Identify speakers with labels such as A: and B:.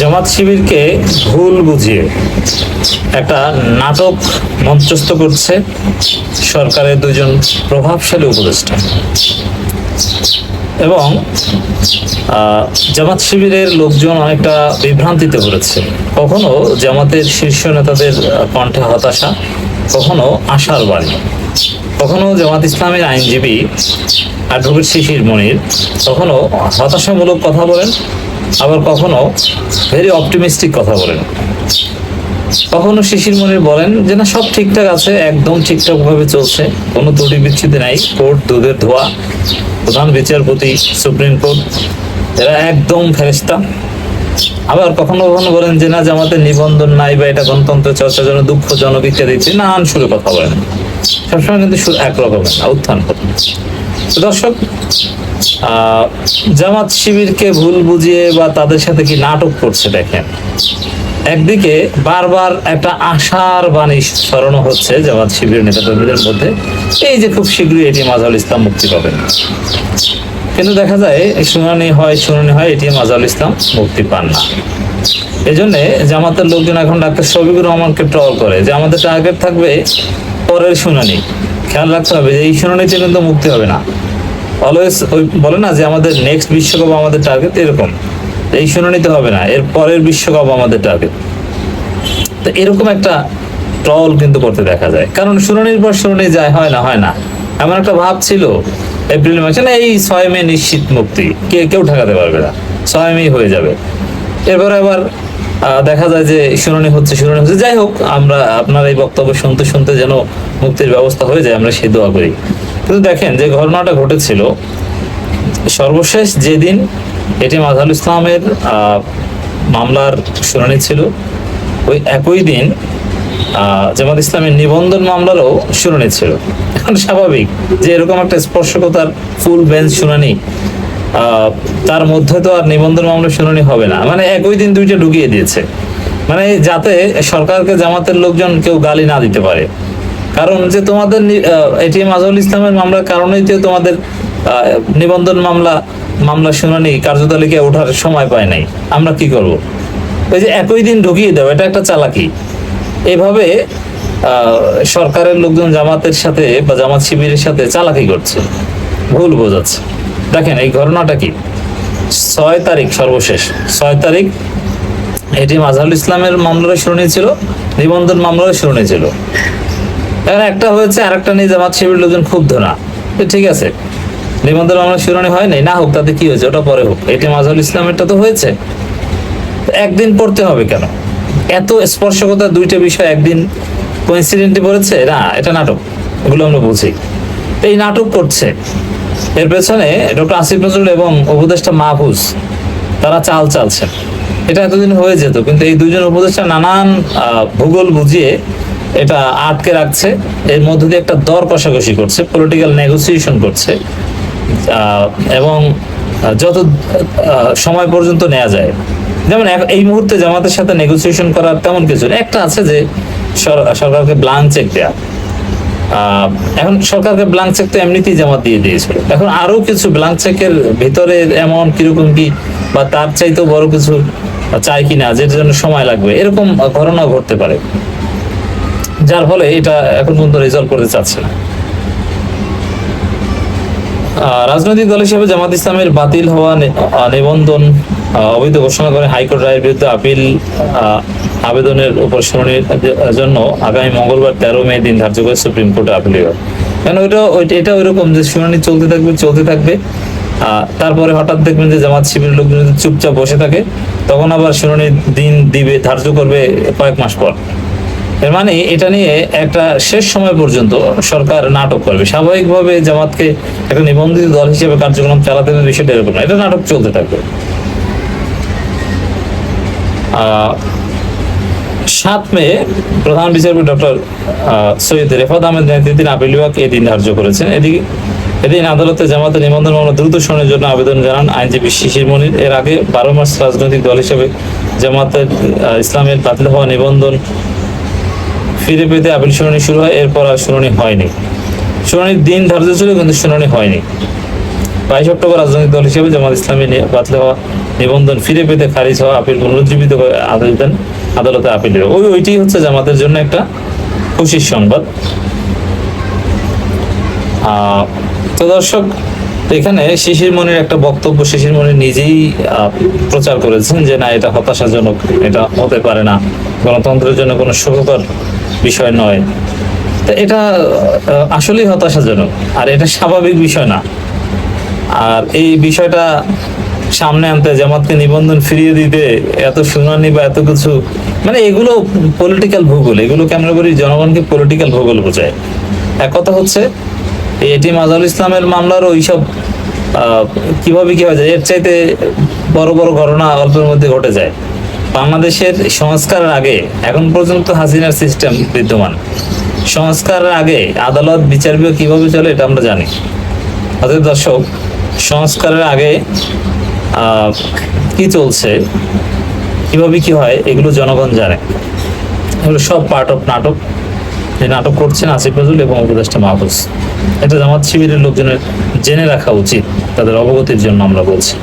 A: জামাত শিবিরকে ভুল বুঝিয়ে একটা নাটক মঞ্চস্থ করছে সরকারের দুজন প্রভাবশালী উপদেষ্টা। এবং জামাত শিবিরের লোকজন অনেকটা বিভ্রান্তিতে পড়েছে কখনো জামাতের শীর্ষ নেতাদের কণ্ঠে হতাশা, কখনো আশার বাণী কখনো জামাত ইসলামের আইনজীবী অ্যাডভোকেট শিশির মনির, কখনো হতাশামূলক কথা বলেন আবার কখনো ভেরি অপটিমিস্টিক কথা বলেন। কখনো শিশির মনির বলেন যে, না, সব ঠিকঠাক আছে, একদম ঠিকঠাক ভাবে চলছে, কোনো ত্রুটি বিচ্ছুতি নাই, কোর্ট দুধের ধোয়া, প্রধান বিচারপতি, সুপ্রিম কোর্ট, এরা একদম ফেরেস্তা আবার কখনো কখনো বলেন যে, না, জামাতের নিবন্ধন নাই বা এটা গণতন্ত্র চর্চার জন্য দুঃখজনক ইত্যাদি। ইত্যাদি নানান সুরে কথা বলেন। সবসময় কিন্তু সুর একরকমের না, উত্থান। পতন। দর্শক জামাত শিবিরকে ভুল বুঝিয়ে বা তাদের সাথে কি নাটক করছে দেখেন। একদিকে বারবার একটা আশার বাণী হচ্ছে জামাত শিবির নেতাকর্মীদের মধ্যে, এই যে খুব শীঘ্রই এটি ইসলাম মুক্তি পাবেন। কিন্তু দেখা যায়, শুনানি হয় শুনানি হয়, এটি মাজাল ইসলাম মুক্তি পান না। এই জন্যে জামাতের লোকজন এখন ডাক্তার শফিকুর রহমানকে ট্রল করে যে আমাদের টার্গেট থাকবে পরের শুনানি। খেয়াল রাখতে হবে যে এই শুনানিতে কিন্তু মুক্তি হবে না। অলওয়েজ ওই বলে না যে আমাদের নেক্সট বিশ্বকাপ আমাদের টার্গেট এরকম। এই শুনানিতে হবে না, এর পরের বিশ্বকাপ আমাদের টার্গেট তো এরকম একটা ট্রল কিন্তু করতে দেখা যায়। কারণ শুনানির পর শুনানি যায়, হয় না হয় না। এমন একটা ভাব ছিল এপ্রিল মাসে না এই ছয় মে নিশ্চিত মুক্তি। কে, কেউ ঠেকাতে পারবে না। ছয় মে হয়ে যাবে। এরপরে আবার দেখা যায় যে শুনানি হচ্ছে শুনানি হচ্ছে। যাই হোক, আমরা আপনার এই বক্তব্য শুনতে শুনতে যেন মুক্তির ব্যবস্থা হয়ে যায়, আমরা সেই দোয়া করি। কিন্তু দেখেন, যে ঘটনাটা ঘটেছিল, সর্বশেষ যেদিন এটি মাজাল ইসলামের মামলার শুনানি ছিল, ওই একই দিন জামাত ইসলামের নিবন্ধন মামলারও শুনানি ছিল। এখন স্বাভাবিক যে এরকম একটা স্পর্শকতার ফুল বেঞ্চ শুনানি তার মধ্যে তো আর নিবন্ধন মামলা শুনানি হবে না। মানে একই দিন দুইটা ঢুকিয়ে দিয়েছে। মানে যাতে সরকারকে জামাতের লোকজন কেউ গালি না দিতে পারে। কারণ যে তোমাদের এটিএম আজহুল ইসলামের মামলার কারণেই তো তোমাদের নিবন্ধন মামলা মামলা শুনানি কার্যতালিকায় ওঠার সময় পায় নাই। আমরা কি করব? ওই যে একই দিন ঢুকিয়ে দেবো এটা একটা চালাকি। এভাবে সরকারের লোকজন জামাতের সাথে বা জামাত শিবিরের সাথে চালাকি করছে। ভুল বোঝাচ্ছে। দেখেন, এই ঘটনাটা কি? ছয় তারিখ সর্বশেষ। ছয় তারিখ এটি মাজহারুল ইসলামের মামলার শুনানি ছিল, নিবন্ধন মামলার শুনানি ছিল। এখন একটা হয়েছে আর একটা নিয়ে জামাত শিবির লোকজন খুব ধরা ঠিক আছে, নিবন্ধন মামলা শুনানি হয় নাই, না হোক, তাতে কি হয়েছে, ওটা পরে হোক। এটি মাজহারুল ইসলামেরটা তো হয়েছে। একদিন পড়তে হবে কেন? এত স্পর্শকতা দুইটা বিষয় একদিন কোইন্সিডেন্টলি পড়েছে? না, এটা নাটক, এগুলো আমরা বুঝি। এই নাটক করছে। এর পেছনে ডক্টর আসিফ নজরুল এবং উপদেষ্টা মাহফুজ তারা চাল চালছেন। এটা এতদিন হয়ে যেত কিন্তু এই দুজন উপদেষ্টা নানান ভূগোল বুঝিয়ে এটা আটকে রাখছে। এর মধ্য দিয়ে একটা দর কষাকষি করছে পলিটিক্যাল নেগোসিয়েশন করছে। এবং যত সময় পর্যন্ত নেওয়া যায়। যেমন এই মুহূর্তে জামাতের সাথে নেগোসিয়েশন করার তেমন কিছু একটা আছে যে সরকারকে ব্লাঙ্ক চেক আহ, এখন সরকারকে ব্লাঙ্ক চেক তো এমনিতেই জমা দিয়ে দিয়েছিল এখন আরও কিছু ব্লাঙ্ক চেকের ভিতরে এমন কীরকম কি বা তার চাইতেও বড় কিছু চাই কিনা যেটার জন্য সময় লাগবে, এরকম ঘটনা ঘটতে পারে। যার ফলে এটা এখন পর্যন্ত রেজলভ করতে চাচ্ছে না। রাজনৈতিক দল হিসেবে জামাত ইসলামের বাতিল হওয়া নিবন্ধন অবৈধ ঘোষণা করে হাইকোর্ট রায়ের বিরুদ্ধে আপিল আবেদনের উপর শুনানির জন্য আগামী মঙ্গলবার তেরো মে দিন ধার্য করে সুপ্রিম কোর্টে আপিল কেন ওইটা এটা ওইরকম যে শুনানি চলতে থাকবে চলতে থাকবে। তারপরে হঠাৎ দেখবেন যে জামাত শিবির লোকজন চুপচাপ বসে থাকে, তখন আবার শুনানির দিন দিবে, ধার্য করবে কয়েক মাস পর। এর মানে এটা নিয়ে একটা শেষ সময় পর্যন্ত সরকার নাটক করবে। স্বাভাবিকভাবে জামাতকে একটা নিবন্ধিত দল হিসেবে কার্যক্রম চালাতে হবে, বিষয়টা এরকম। এটা নাটক চলতে থাকবে। সাত মে প্রধান বিচারপতি ডক্টর সৈয়দ রেফাত আহমেদ নেতৃত্বে আপিল বিভাগ এই দিন ধার্য করেছেন। এদিকে, এদিন আদালতে জামাতের নিবন্ধন মামলা দ্রুত শুনানির জন্য আবেদন জানান আইনজীবী শিশির মনির। এর আগে বারো মাস রাজনৈতিক দল হিসেবে জামাতের ইসলামের বাতিল হওয়া নিবন্ধন ফিরে পেতে আপিল শুনানি শুরু হয়, এরপর আর শুনানি হয়নি। শুনানির দিন ধার্য ছিল, কিন্তু শুনানি হয়নি। বাইশ অক্টোবর রাজনৈতিক দল হিসেবে জামাত ইসলামী বাতিল হওয়া, নিবন্ধন ফিরে পেতে খারিজ হওয়া, আপিল পুনরুজ্জীবিত করে আদালতেন আদালতে আপিল ওই ওইটি হচ্ছে জামাতের জন্য একটা খুশির সংবাদ। তো দর্শক, এখানে শিশির মনির একটা বক্তব্য শিশির মনি নিজেই প্রচার করেছেন যে না, এটা হতাশাজনক, এটা হতে পারে না। গণতন্ত্রের জন্য কোনো সুখকর বিষয় নয়। এটা আসলেই হতাশাজনক, আর এটা স্বাভাবিক বিষয় না। আর এই বিষয়টা সামনে আনতে জামাতকে নিবন্ধন ফিরিয়ে দিতে এত শুনানি বা এত কিছু মানে এগুলো পলিটিক্যাল ভূগোল, এগুলো কেমন করি জনগণকে পলিটিক্যাল ভূগোল বোঝায়। এক কথা হচ্ছে এটি মাজাল ইসলামের মামলার ওইসব কীভাবে কি হয় যায়, এর চাইতে বড় বড় ঘটনা অল্পের মধ্যে ঘটে যায়। বাংলাদেশের সংস্কারের আগে, এখন পর্যন্ত হাসিনার সিস্টেম বিদ্যমান। সংস্কারের আগে আদালত বিচার বিভাগ কীভাবে চলে এটা আমরা জানি। অতএব দর্শক, সংস্কারের আগে কি চলছে, কীভাবে কি হয়, এগুলো জনগণ জানে। এগুলো সব পার্ট অফ নাটক। যে নাটক করছেন আসিফ নজরুল এবং উপদেষ্টা মাহফুজ। এটা জামাত শিবিরের লোকজনের জেনে রাখা উচিত, তাদের অবগতির জন্য আমরা বলছি।